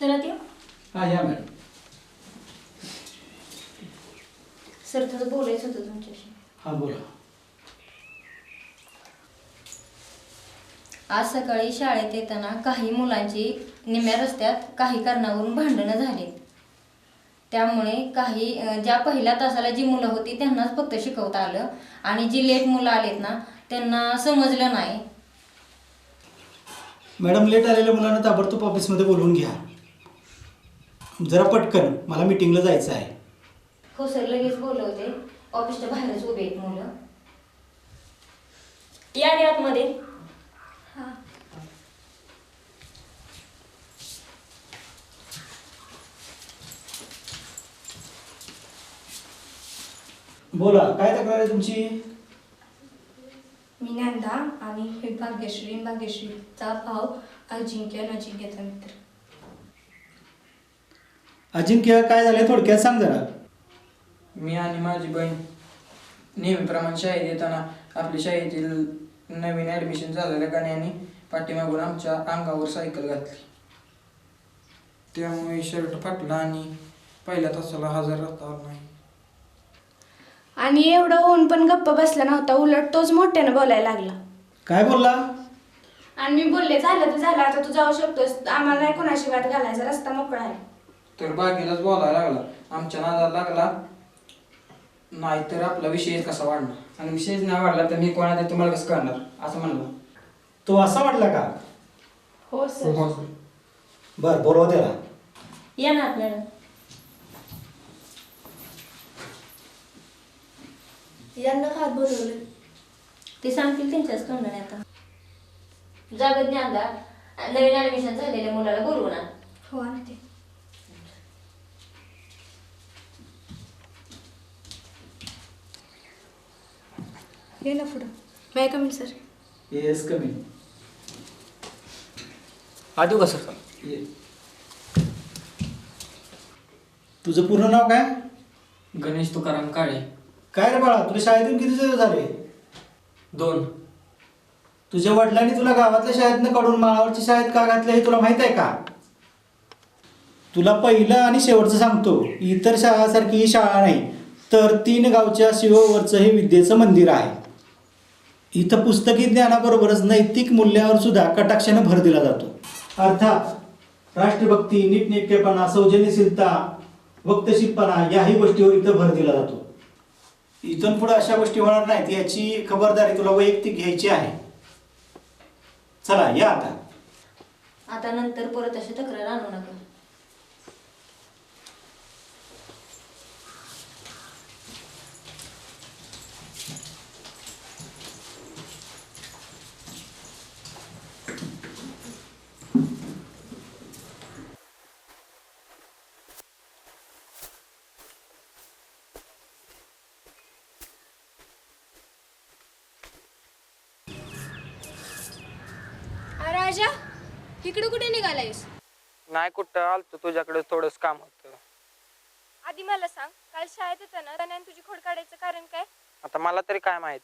Sir? हा या madam sir थोडं बोलायचं होतं तुमच्याशी. हा बोला. आज सकाळी शाळेत येताना काही मुलांची निम्या रस्त्यात काही कारणावरून भांडणं झालीत त्यामुळे काही अं, ज्या पहिल्या तासाला जी मुलं होती त्यांनाच फक्त शिकवता आलं आणि जी लेट मुलं आलेत ना त्यांना समजलं नाही. मॅडम लेट आलेल्या मुलांना ताबडतोब ऑफिसमध्ये बोलवून घ्या. जरा पटकन मला मीटिंगला जायचं आहे. हो सर लगेच बोलवते. ऑफिसच्या बाहेरच उभे आहेत मुलं. या रे आतमध्ये. बोला काय तक्रार आहे तुमची? मी नंदा आणि हे भाग्यश्री भाग्यश्रीचा भाऊ अजिंक्य आणि अजिंक्यचा मित्र. अजिंक्य काय झालंय थोडक्यात सांग जरा. मी आणि माझी बहीण नेहमीप्रमाणे शाळेत येताना आपल्या शाळेतील नवीन ॲडमिशन झालेल्या गाण्याने पाठीमागून आमच्या अंगावर सायकल घातली. त्यामुळे शर्ट फाटला आणि पहिल्या तासाला हजर राहता आला नाही. आणि एवढं होऊन पण गप्प बसला नव्हता उलट तोच मोठ्यानं बोलायला लागला. काय बोलला? आणि मी बोलले झालं तर झालं आता तू जाऊ शकतोस आम्हाला नाही कोणाशी वाद घालायचा रस्ता मोकळा आहे. तर बाकीलाच बोलायला लागला. आमच्या नादाला लागला नाहीतर आपला विषय कसा वाढणार? आणि विशेष नाही वाढला तर मी कोणाला तुम्हाला कसं करणार? असं म्हणलं. तो असा वाटला का? हो सर. बर बोलवा त्याला. या ना मॅडम. यांना खात बोलवलं ते सांगतील त्यांच्याच तोंडाने आता. जागत ज्ञानदा नवीन ऍडमिशन झालेल्या मुलाला बोलवू ना हो आणते. ये ना पुढं माय कमी सर। येस कमी आधी का सर। ये. तुझं पूर्ण नाव काय? गणेश तुकाराम काळे. काय रे बाळा तुला शाळेतून किती दिवस झाले? दोन. तुझ्या वडिलांनी तुला गावातल्या शाळेतनं काढून माळावरच्या शाळेत का घातलं हे तुला माहीत आहे का? तुला पहिलं आणि शेवटचं सांगतो इतर शाळासारखी ही शाळा नाही तर तीन गावच्या शिववरचं हे विद्येचं मंदिर आहे. इथं पुस्तकी ज्ञानाबरोबरच नैतिक मूल्यावर सुद्धा कटाक्षाने भर दिला जातो. अर्थात राष्ट्रभक्ती नीटनेटकेपणा सौजन्यशीलता वक्तशीरपणा याही गोष्टीवर इथं भर दिला जातो. इथून पुढे अशा गोष्टी होणार नाहीत याची खबरदारी तुला वैयक्तिक घ्यायची आहे. चला या आता. आता नंतर परत अशी तक्रार आणू नका राजा इकडे कुठे निघालायस नाही कुठं आलतो तुझ्याकडे थोडंच काम होतं. आधी मला सांग काल शाळेत येताना त्याने तुझी खोड काढायचं कारण काय? आता मला तरी काय माहीत?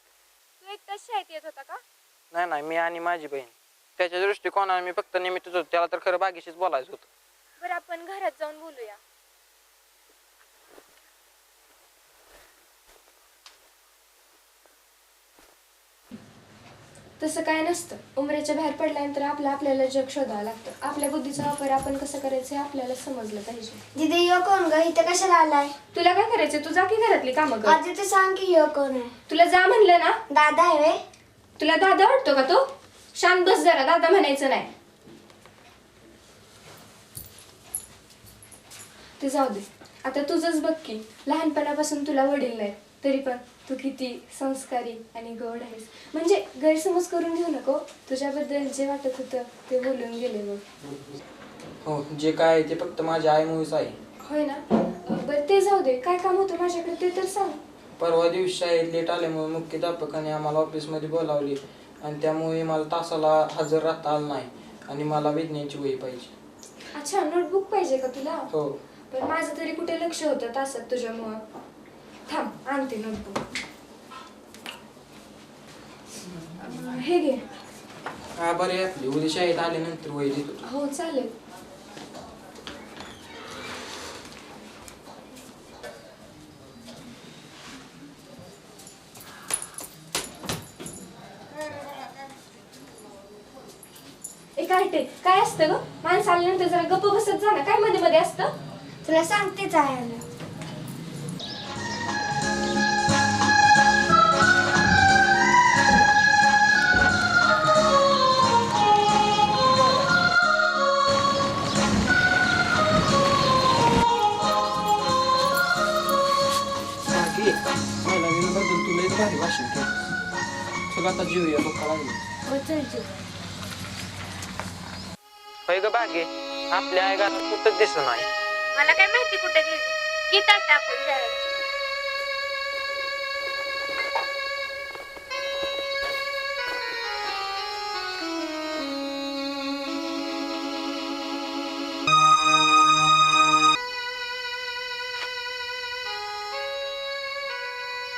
तू एकटाच शाळेत येत होता का? नाही नाही मी आणि माझी बहीण. त्याच्या दृष्टिकोनाने मी फक्त निमित्तच होतो त्याला तर खरं बागेशीच बोलायचं होतं. बरं आपण घरात जाऊन बोलूया. तसं काय नसतं. उमरेच्या बाहेर पडल्यानंतर आपलं आपल्याला जग शोधावं लागतं. आपल्या बुद्धीचा वापर आपण कसं करायचं हे आपल्याला समजलं पाहिजे. दिदी यो कोण ग? इथं कशाला आलाय? तुला काय करायचं तू जा की घरातली कामं कर. आधी तर सांग की यो कोण आहे. तुला जा म्हणलं ना. दादा आहे वे तुला दादा वाटतो का तो? शांत बस जरा दादा म्हणायचं नाही. ते जाऊ दे. आता तुझंच बघ की लहानपणापासून तुला वडील नाही. तरी पण तू किती संस्कारी आणि गोड आहेस. म्हणजे गैरसमज करून घेऊ नको. तुझ्याबद्दल जे वाटत होतं ते बोलून गेले बघ हो जे काय आहे ते फक्त माझ्या आईमुळेच आहे. होय ना? बरं ते जाऊ दे. काय काम होतं माझ्याकडे ते तर सांग. परवा दिवशी शाळेत लेट आल्यामुळे मुख्याध्यापकाने आम्हाला ऑफिसमध्ये बोलावले आणि त्यामुळे मला तासाला हजर राहता आलं नाही आणि मला विज्ञानची वही पाहिजे. अच्छा नोटबुक पाहिजे का तुला? हो. पण माझं तरी कुठे लक्ष होतं तासात तुझ्यामुळं? थांब आणते नोटबुक हे घे हा बरे आपली उद्या शाळेत आल्यानंतर वय हो चालेल एक आयटे काय असतं ग? माणसं आल्यानंतर जरा गप्प बसत जा ना. काय मध्ये मध्ये असतं? तुला सांगतेच आहे आता जीवया बघा लागली हो चल होय ग बागे आपल्या आई गाणं कुठंच दिसत नाही. मला काय माहिती कुठे गेली. गीतात टाकून जायला.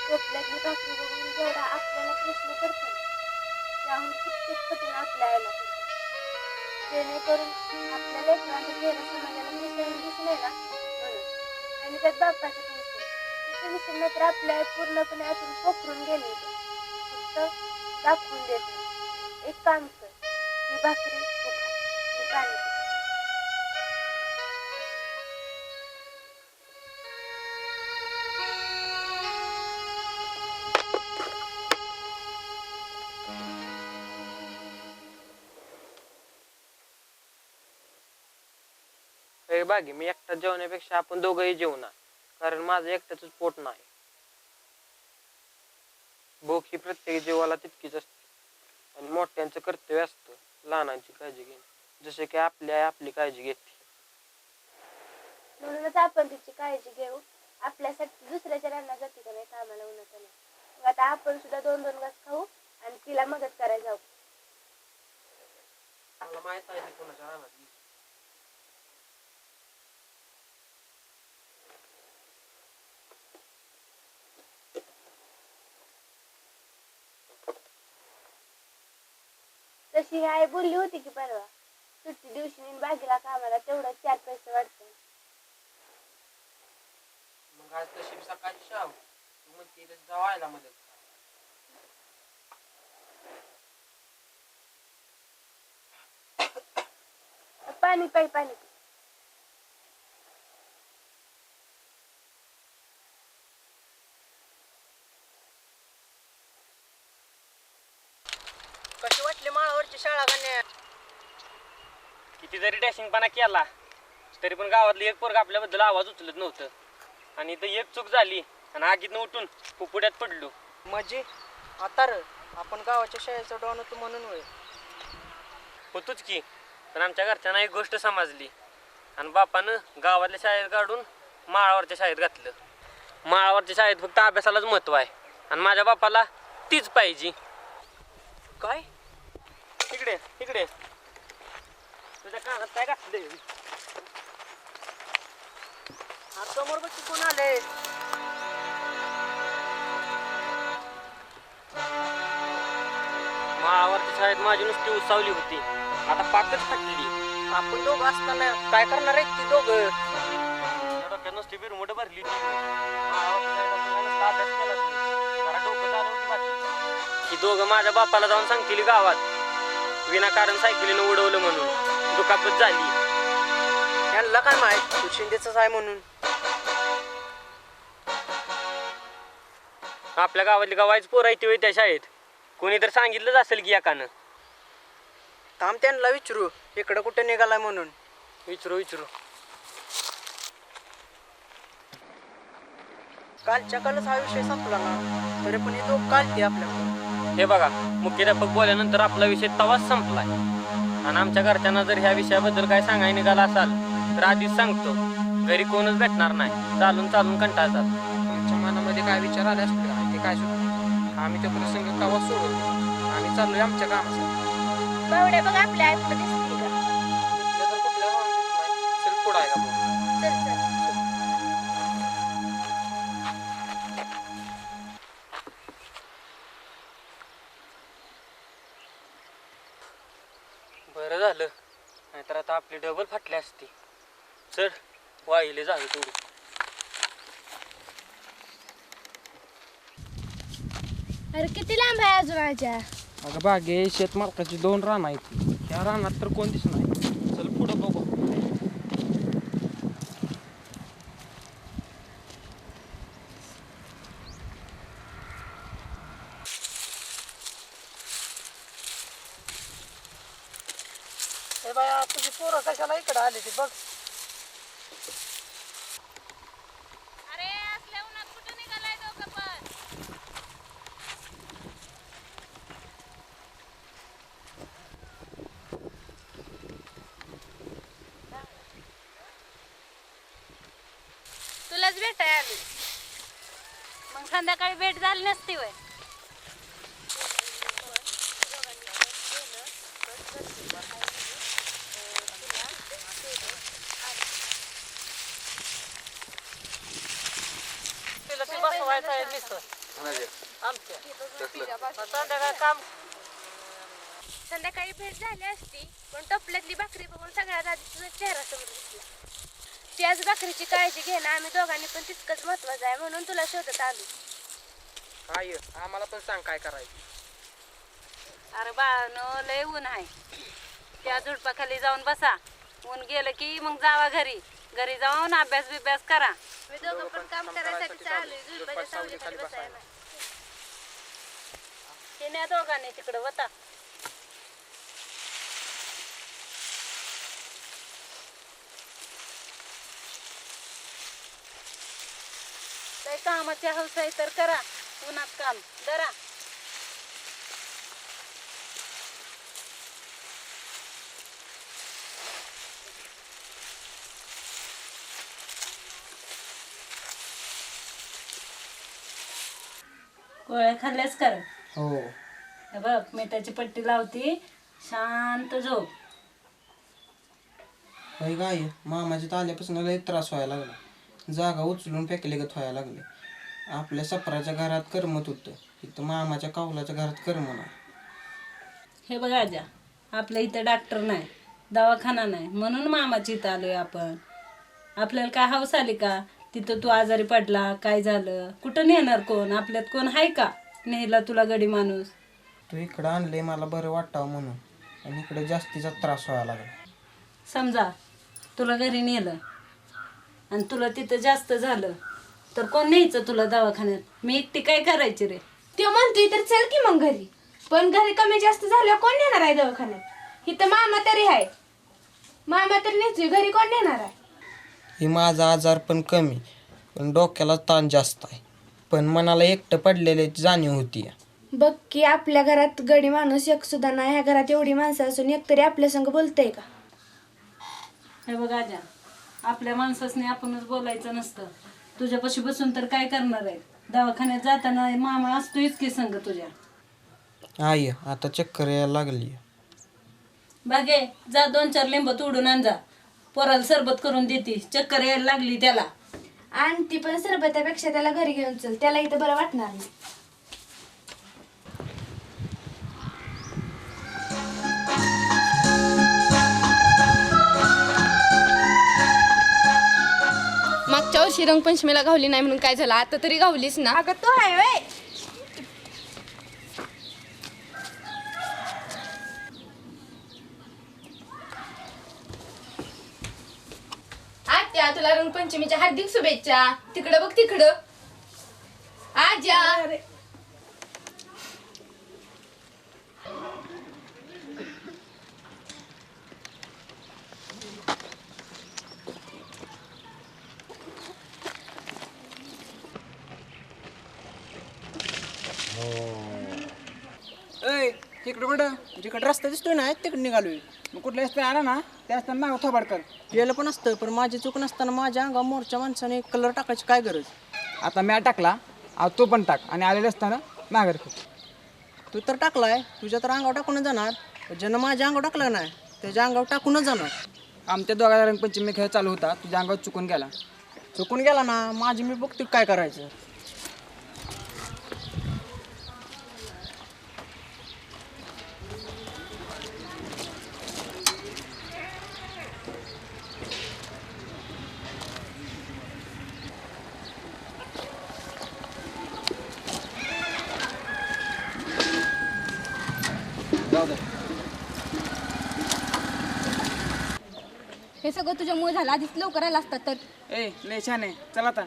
कोपऱ्यातली भाकरी बघून जेवढा आपल्याला प्रश्न करतो त्याहून कित्येक पटीने आपल्या आयला जेणेकरून आपल्या लेकरांचा चेहरा समाजाला मिसळून दिसले ना म्हणून. आणि त्यात बाप्पाचं टेन्शन तिथे विसरलं तर आपल्या पूर्णपणे आतून पोखरून गेले फक्त दाखवून देत एक काम कर ही भाकरी तू खा. मी पाणी बागे. मी एकटा जेवण्यापेक्षा आपण दोघंही जेवू ना. कारण माझं एकट्याच पोट नाही. भूक ही प्रत्येक जीवाला तितकीच असते. आणि मोठ्यांचं कर्तव्य असतं लहानांची काळजी घेणे. जसे की आपली आई आपली काळजी घेते. म्हणूनच आपण तिची काळजी घेऊ. आपल्यासाठी दुसऱ्याच्या रान्ना जाते का नाही कामाला उन्हात नाही मग आता आपण सुद्धा दोन दोन घास खाऊ आणि तिला मदत करायला जाऊ. मला माहीत आहे कोणाच्या रानात तशी ही आई बोलली होती की परवा सुट्टी दिवशी नेऊन बागेला कामाला तेवढं चार पैसे वाटतं मग आज तशी सकाळची शाव तू म्हणते जावायला मदत. पाणी पाई पाणी पी. कशी माळावरची शाळा कन्या किती जरी डॅशिंगपणा केला तरी पण गावातलं एक पोरग आपल्याबद्दल आवाज उचलत नव्हतं. आणि इथं एक चूक झाली आणि आगीतनं उठून पुपुड्यात पडलो. म्हणजे? आता र आपण गावाच्या शाळेचा डॉन होतो म्हणून होय. होतोच की पण आमच्या घरच्यांना एक गोष्ट समजली. आणि बापानं गावातल्या शाळेत काढून माळावरच्या शाळेत घातलं. माळावरच्या शाळेत फक्त अभ्यासालाच महत्त्व आहे. आणि माझ्या बापाला तीच पाहिजे. काय? इकडे इकडे. तुझ्या कानात काय घातलं समोर बघ कोण आले माळावरच्या शाळेत माझी नुसती उसावली होती. आता पाकच फाटली. आपण दोघं असताना काय करणार आहेत ती दोघं? डोक्यात नुसती बिरमुड भरली डोकं ही दोघं माझ्या बापाला जाऊन सांगतील गावात. विनाकारण सायकलीनं उडवलं म्हणून. दुखापत झाली. यांना काय माहीत? तू शिंदेच आहे म्हणून. आपल्या गावातली गावाची पोरं आहे होय त्या शाळेत. कोणी तर सांगितलंच असेल की एकानं. थांब त्यांना विचारू. इकडं कुठे निघालाय म्हणून. विचारू विचारू. कालच्या कालच हा विषय संपला ना. तरी पण हे दोघ कालते आपल्याकडं. हे बघा मुख्याध्यापक बोलल्यानंतर आपला विषय तवाच संपलाय. आणि आमच्या घरच्यांना जर ह्या विषयाबद्दल काय सांगायला निघाला असाल तर आधीच सांगतो घरी कोणच भेटणार नाही. चालून चालून कंटाळतात तुमच्या मनामध्ये काय विचार आले असतील? ते काय सुद्धा? आम्ही तो प्रसंग कवा सोडतो आम्ही चाललोय आमच्या कामासाठी. बावड्या बघ आपल्या आई पुढे दिसते का कुठल्या पुढं आहे का? बरं झालं. नाहीतर आता आपली डबल फाटली असती. चल वाहिले जावे तेवढी. अरे किती लांब आहे अजून आजा? अगं बागे शेतमालकाची दोन रान आहेत. त्या रानात तर कोण दिसत नाही बाया तुझी पोरं कशाला इकडे आली ती बघ अरे असल्या उन्हात कुठं निघालाय दोघं पण तुलाच भेटाय आली मग संध्याकाळी भेट झाली नसती वय तिला ती बसवायचं आहे नुसतं आमच्या संध्याकाळ काम संध्याकाळी भेट झाली असती पण टपल्यातली भाकरी बघून सगळ्यात आधी तुझा चेहरा समोर दिसला. त्याच भाकरीची काळजी घेणं आम्ही दोघांनी पण तितकंच महत्वाचं आहे म्हणून तुला शोधत आलो. काय आम्हाला पण सांग काय करायचं. अरे बाळानो लय ऊन आहे. त्या झुडपाखाली जाऊन बसा. ऊन गेलं की मग जावा घरी. घरी जाऊन अभ्यास बिभ्यास करा. मी दोघं पण काम करायसाठी चालू झुलपाच्या सावलीखाली बसायला. ते न्या दोघांनी तिकडं वता. काही कामाची हौस आहे तर करा उन्हात काम धरा. गोळ्या खाल्ल्यास करा. हो. हे बघ मिठाची पट्टी लावती. शांत झोप. होय गाय मामाच्या आल्यापासून लय त्रास व्हायला लागला. जागा उचलून फेकले गत व्हायला लागले. आपल्या सपराच्या घरात करमत होतं. इथं मामाच्या कावलाच्या घरात करमना. हे बघ आजा आपल्या इथं डॉक्टर नाही दवाखाना नाही म्हणून मामाची इथं आलोय आपण. आपल्याला काय हौस आली का? तिथं तू आजारी पडला काय झालं? कुठं नेणार कोण? आपल्यात कोण आहे का? नेला तुला गडी माणूस. तू इकडं आणले मला बरं वाटावं म्हणून. आणि इकडे जास्तीचा त्रास व्हायला लागला. समजा तुला घरी नेलं आणि तुला तिथं जास्त झालं तर कोण न्यायचं तुला दवाखान्यात? मी एकटी काय करायची रे? तो म्हणतोय तर चल की मग घरी. पण घरी कमी जास्त झाल्यावर कोण नेणार आहे दवाखान्यात? इथं मामा तरी आहे. मामा तरी नेतोय घरी कोण नेणार आहे? हे माझा आजार पण कमी पण डोक्याला ताण जास्त आहे. पण मनाला एकटं पडलेले जाणीव होती. बघ की आपल्या घरात गडी माणूस एक सुद्धा नाही. ह्या घरात एवढी माणसं असून एक तरी आपल्या संग बोलतंय का? हे बघ आजा आपल्या माणसासने आपणच बोलायचं नसतं. तुझ्यापाशी बसून तर काय करणार आहे? दवाखान्यात जाताना मामा असतोयच की संग तुझ्या. आई आता चक्कर यायला लागली. बागे जा दोन चार लिंब तोडून आण जा. पोराला सरबत करून देते. चक्कर यायला लागली त्याला. आणि ती पण सरबतापेक्षा त्याला घरी घेऊन चल. त्याला इथं बरं वाटणार नाही. मागच्या वर्षी रंगपंचमीला गावली नाही म्हणून काय झालं? आता तरी गावलीस ना. अगं तो आहे हार्दिक शुभेच्छा. तिकडं बघ तिकडं. आज्या तिकडं कुठं जिकडं रस्ता दिसतोय ना तिकडे निघालोय. मग कुठल्या रस्ते आला ना त्या असताना नाव थोबाड कर केलं पण असतं पण माझी चूक नसताना माझ्या अंगा मोरच्या माणसाने कलर टाकायची काय गरज? आता म्या टाकला तो पण टाक. आणि आलेलं असताना माघार कर तू तर टाकलाय तुझ्या तर अंगावर टाकूनच जाणार. ज्यानं माझ्या अंगावर टाकलं नाही त्याच्या अंगावर टाकूनच जाणार. आमच्या दोघांचा रंगपंचमी खेळ चालू होता तुझ्या अंगावर चुकून गेला. चुकून गेला ना माझी मी बघते काय करायचं. सगळं तुझ्यामुळे झालं. आधीच लवकर आला असतात तर. ए लय छान आहे. चला आता.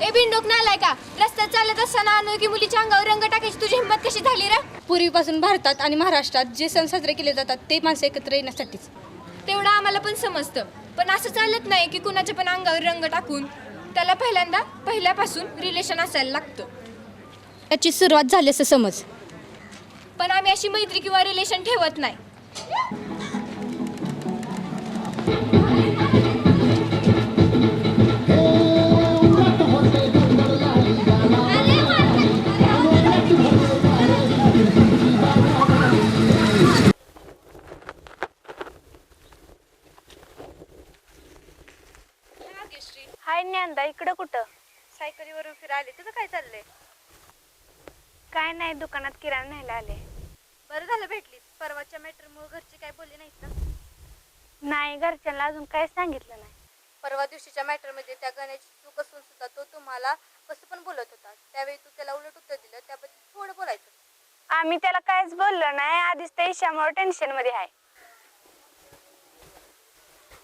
ए बिंडोक नालाय का रस्त्यात चालत असताना अनोळखी मुलीच्या अंगावर रंग टाकायची तुझी हिंमत कशी झाली रे? पूर्वीपासून भारतात आणि महाराष्ट्रात जे सण साजरे केले जातात ते माणसं एकत्र येण्यासाठीच. तेवढं आम्हाला पण समजतं. पण असं चालत नाही की कुणाच्या पण अंगावर रंग टाकून त्याला पहिल्यांदा पहिल्यापासून रिलेशन असायला लागतं. याची सुरुवात झाली असं समज. पण आम्ही अशी मैत्री किंवा रिलेशन ठेवत नाही. हाय ज्ञानदा इकडं कुठं? सायकलीवरून फिरायले. तुझं काय चाललंय? काय नाही दुकानात किराणा न्यायला आले. बरं झालं भेटलीस परवाच्या मॅटरमुळे घरचे काय बोलले नाहीत ना? नाही घरच्यांना अजून काय सांगितलं नाही. परवा दिवशीच्या मॅटरमध्ये त्या गण्याची चूक असून सुद्धा तो तुम्हाला कसं पण बोलत होता. त्यावेळी तू त्याला उलट उत्तर दिलं. त्याबद्दल थोडं बोलायचं. आम्ही त्याला काहीच बोललो नाही. आधीच त्या ईशामुळे टेन्शनमध्ये आहे.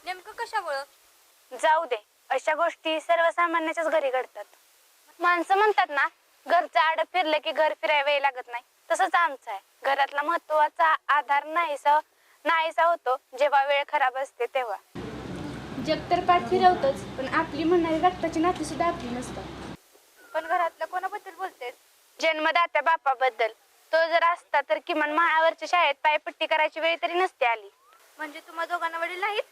नेमकं कशामुळं? जाऊ दे. अशा गोष्टी सर्वसामान्याच्याच घरी घडतात. माणसं म्हणतात ना घरचं आड फिरलं की घर फिराय वेळ लागत नाही. तसंच आमचं आहे. घरातला महत्त्वाचा आधार नाहीसा नाहीसा होतो. जेव्हा वेळ खराब असते तेव्हा. जग तर पाठ फिरवतच पण आपली म्हणणारी रक्ताची नाती सुद्धा आपली नसतात. पण घरातल्या कोणाबद्दल बोलतेस? जन्मदात्या बापाबद्दल. तो जर असता तर किमान माळावरच्या शाळेत पायपट्टी करायची वेळ तरी नसते आली. म्हणजे तुम्हा दोघांना वडील नाहीत?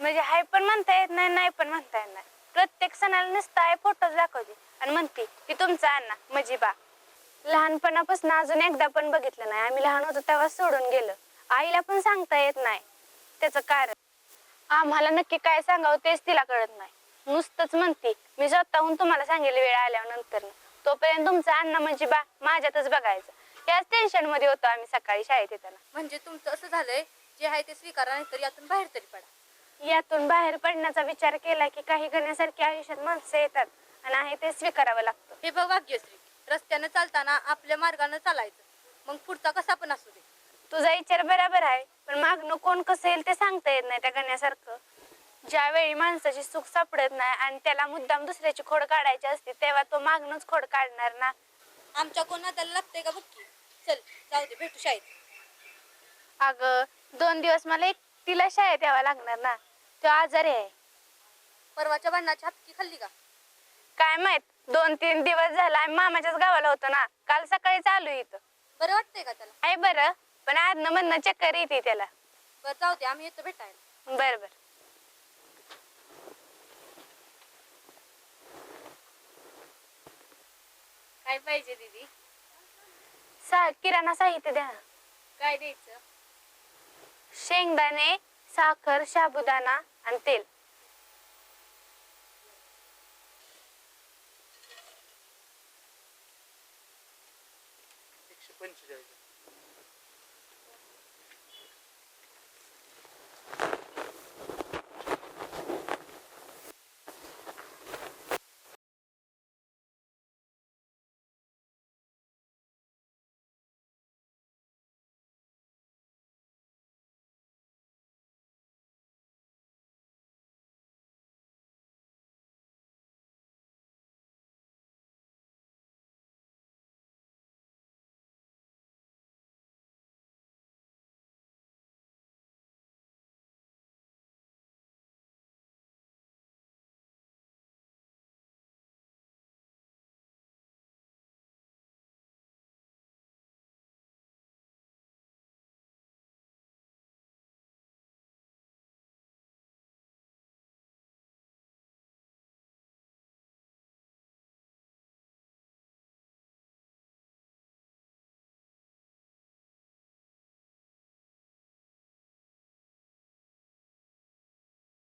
म्हणजे हाय पण म्हणता येत नाही नाही पण म्हणता येत नाही. प्रत्येक सणाला नुसता आहे फोटोच दाखवते आणि म्हणते की तुमचा अण्णा म्हणजे बा. लहानपणापासून अजून एकदा पण बघितलं नाही. आम्ही लहान होतो तेव्हा सोडून गेलो. आईला पण सांगता येत नाही. त्याचं कारण आम्हाला नक्की काय सांगावं तेच तिला कळत नाही. नुसतंच म्हणते मी स्वतःहून तुम्हाला सांगेल वेळ आल्यावर नंतर तोपर्यंत तुमचा अण्णा म्हणजे बा माझ्यातच बघायचं. याच टेन्शनमध्ये होतो आम्ही सकाळी शाळेत येताना. म्हणजे तुमचं असं झालंय जे आहे ते स्वीकारा नाही तरी यातून बाहेर तरी पडा. यातून बाहेर पडण्याचा विचार केला की काही गण्यासारखी आयुष्यात माणसं येतात आणि आहे ते स्वीकारावं लागतं. हे बघ भाग्यश्री रस्त्यानं चालताना आपल्या मार्गानं चालायचं. मग पुढचा कसा पण असू दे. तुझा विचार बरोबर आहे पण मागणं कोण कसं येईल ते सांगता येत नाही त्या गण्यासारखं ज्यावेळी माणसाची सुख सापडत नाही आणि त्याला मुद्दाम दुसऱ्याची खोड काढायची असते तेव्हा तो मागणंच खोड काढणार ना. आमच्या कोणा त्याला लागतंय का बघ चल जाऊ दे भेटू शाळेत. अगं दोन दिवस मला एकटीला शाळेत यावं लागणार ना. तो आजारी आहे. परवाच्या भांडणाची हपकी खाल्ली का? काय माहीत दोन तीन दिवस झाला आम्ही मामाच्याच गावाला होतो ना काल सकाळी चालू इथं. बरं वाटतंय का त्याला? आहे बरं पण आजनं म्हणणं चक्कर येते त्याला. बरं जाऊ दे आम्ही येतो भेटायला. बरं बरं. काय पाहिजे दीदी? सा किराणा साहित्य द्या. काय द्यायचं? शेंगदाणे साखर साबुदाणा आणि तेल. एकशे पंचेचाळीस.